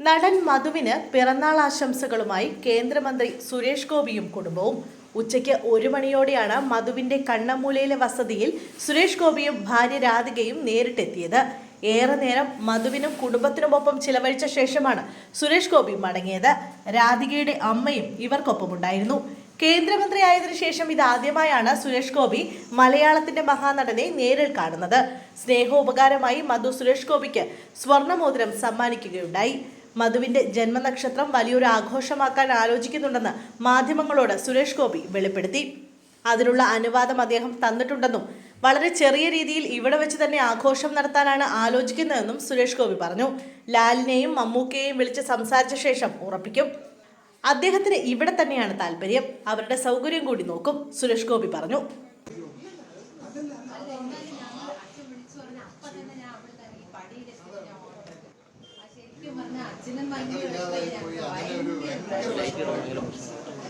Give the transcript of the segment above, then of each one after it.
നടൻ മധുവിന് പിറന്നാൾ ആശംസകളുമായി കേന്ദ്രമന്ത്രി സുരേഷ് ഗോപിയും കുടുംബവും. ഉച്ചയ്ക്ക് ഒരു മണിയോടെയാണ് മധുവിന്റെ കണ്ണമൂലയിലെ വസതിയിൽ സുരേഷ് ഗോപിയും ഭാര്യ രാധികയും നേരിട്ടെത്തിയത്. ഏറെ നേരം മധുവിനും കുടുംബത്തിനുമൊപ്പം ചിലവഴിച്ച ശേഷമാണ് സുരേഷ് ഗോപി മടങ്ങിയത്. രാധികയുടെ അമ്മയും ഇവർക്കൊപ്പമുണ്ടായിരുന്നു. കേന്ദ്രമന്ത്രിയായതിനു ശേഷം ഇതാദ്യമായാണ് സുരേഷ് ഗോപി മലയാളത്തിന്റെ മഹാനടനെ നേരിൽ കാണുന്നത്. സ്നേഹോപകാരമായി മധു സുരേഷ് ഗോപിക്ക് സ്വർണമോതിരം സമ്മാനിക്കുകയുണ്ടായി. മധുവിന്റെ ജന്മനക്ഷത്രം വലിയൊരു ആഘോഷമാക്കാൻ ആലോചിക്കുന്നുണ്ടെന്ന് മാധ്യമങ്ങളോട് സുരേഷ് ഗോപി വെളിപ്പെടുത്തി. അതിനുള്ള അനുവാദം അദ്ദേഹം തന്നിട്ടുണ്ടെന്നും വളരെ ചെറിയ രീതിയിൽ ഇവിടെ വെച്ച് തന്നെ ആഘോഷം നടത്താനാണ് ആലോചിക്കുന്നതെന്നും സുരേഷ് ഗോപി പറഞ്ഞു. ലാലിനെയും മമ്മൂക്കയെയും വിളിച്ച് സംസാരിച്ച ശേഷം ഉറപ്പിക്കും. അദ്ദേഹത്തിന് ഇവിടെ തന്നെയാണ് താല്പര്യം. അവരുടെ സൗകര്യം കൂടി നോക്കും സുരേഷ് ഗോപി പറഞ്ഞു. ശരിക്കും പറഞ്ഞാൽ അച്ഛനും ഭയങ്കര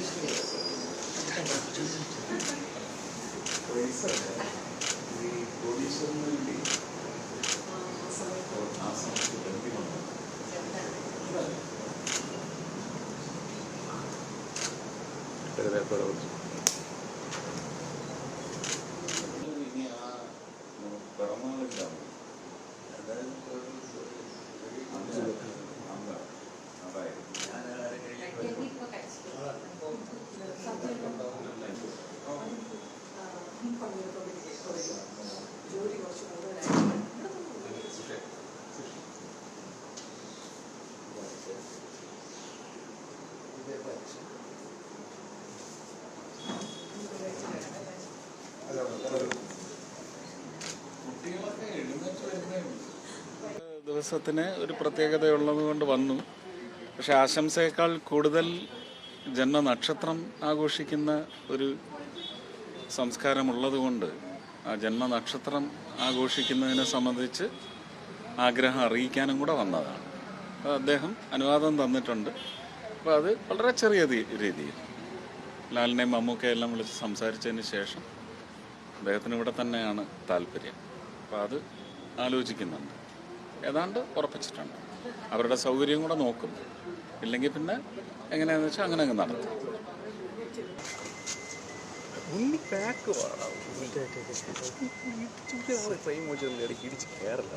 ഇഷ്ടമായി. ഭയങ്കര സോറി കേട്ടോ ഇനി ദിവസത്തിന് ഒരു പ്രത്യേകതയുള്ളത് കൊണ്ട് വന്നു. പക്ഷെ ആശംസയേക്കാൾ കൂടുതൽ ജന്മനക്ഷത്രം ആഘോഷിക്കുന്ന ഒരു സംസ്കാരമുള്ളത് കൊണ്ട് ആ ജന്മനക്ഷത്രം ആഘോഷിക്കുന്നതിനെ സംബന്ധിച്ച് ആഗ്രഹം അറിയിക്കാനും കൂടെ വന്നതാണ്. അപ്പോൾ അദ്ദേഹം അനുവാദം തന്നിട്ടുണ്ട്. അപ്പോൾ അത് വളരെ ചെറിയ രീതിയിൽ. ലാലിനെയും മമ്മൂക്കയെല്ലാം വിളിച്ച് സംസാരിച്ചതിന് ശേഷം അദ്ദേഹത്തിന് ഇവിടെ തന്നെയാണ് താല്പര്യം. അപ്പോൾ അത് ആലോചിക്കുന്നുണ്ട്. ഏതാണ്ട് ഉറപ്പിച്ചിട്ടുണ്ട്. അവരുടെ സൗകര്യം കൂടെ നോക്കും. ഇല്ലെങ്കിൽ പിന്നെ എങ്ങനെയാണെന്ന് വെച്ചാൽ അങ്ങനെ അങ്ങ് നടത്തും ഉണ്ണി പാക്ക് ഇടിച്ച് കയറില്ല